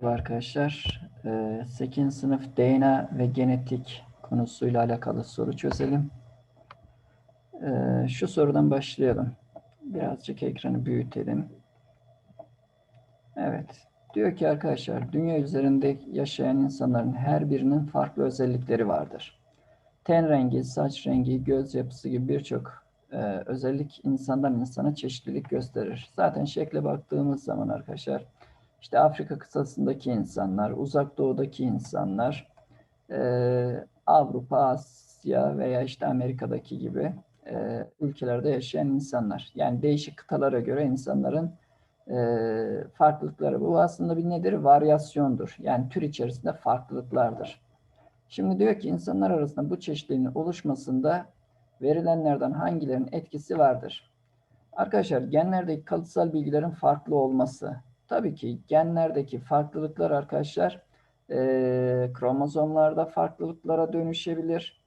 Merhaba arkadaşlar. 8. sınıf DNA ve genetik konusuyla alakalı soru çözelim. Ee, Şu sorudan başlayalım. Birazcık ekranı büyütelim. Evet. Diyor ki arkadaşlar, dünya üzerinde yaşayan insanların her birinin farklı özellikleri vardır. Ten rengi, saç rengi, göz yapısı gibi birçok e, özellik insandan insana çeşitlilik gösterir. Zaten şekle baktığımız zaman arkadaşlar, işte Afrika kıtasındaki insanlar, Uzak Doğu'daki insanlar, e, Avrupa, Asya veya işte Amerika'daki gibi e, ülkelerde yaşayan insanlar. Yani değişik kıtalara göre insanların e, farklılıkları. Bu aslında bir nedir? Varyasyondur. Yani tür içerisinde farklılıklardır. Şimdi diyor ki insanlar arasında bu çeşitliliğin oluşmasında verilenlerden hangilerinin etkisi vardır? Arkadaşlar genlerdeki kalıtsal bilgilerin farklı olması. Tabii ki genlerdeki farklılıklar arkadaşlar e, kromozomlarda farklılıklara dönüşebilir.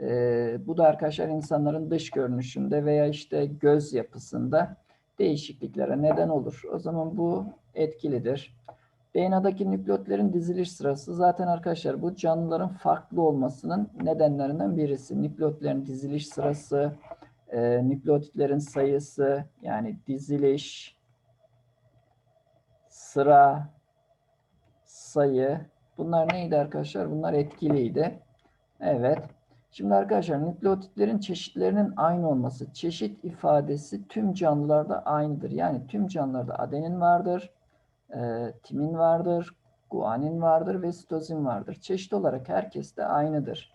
E, bu da arkadaşlar insanların dış görünüşünde veya işte göz yapısında değişikliklere neden olur. O zaman bu etkilidir. DNA'daki nükleotlerin diziliş sırası zaten arkadaşlar bu canlıların farklı olmasının nedenlerinden birisi. Nükleotlerin diziliş sırası, e, nükleotitlerin sayısı yani diziliş, sıra, sayı bunlar neydi arkadaşlar? Bunlar etkiliydi. Evet. Şimdi arkadaşlar nükleotitlerin çeşitlerinin aynı olması. Çeşit ifadesi tüm canlılarda aynıdır. Yani tüm canlılarda adenin vardır, e, timin vardır, guanin vardır ve sitozin vardır. Çeşit olarak herkes de aynıdır.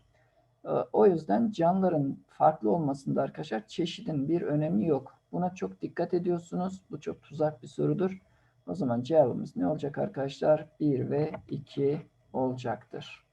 E, o yüzden canlıların farklı olmasında arkadaşlar çeşidin bir önemi yok. Buna çok dikkat ediyorsunuz. Bu çok tuzak bir sorudur. O zaman cevabımız ne olacak arkadaşlar? 1 ve 2 olacaktır.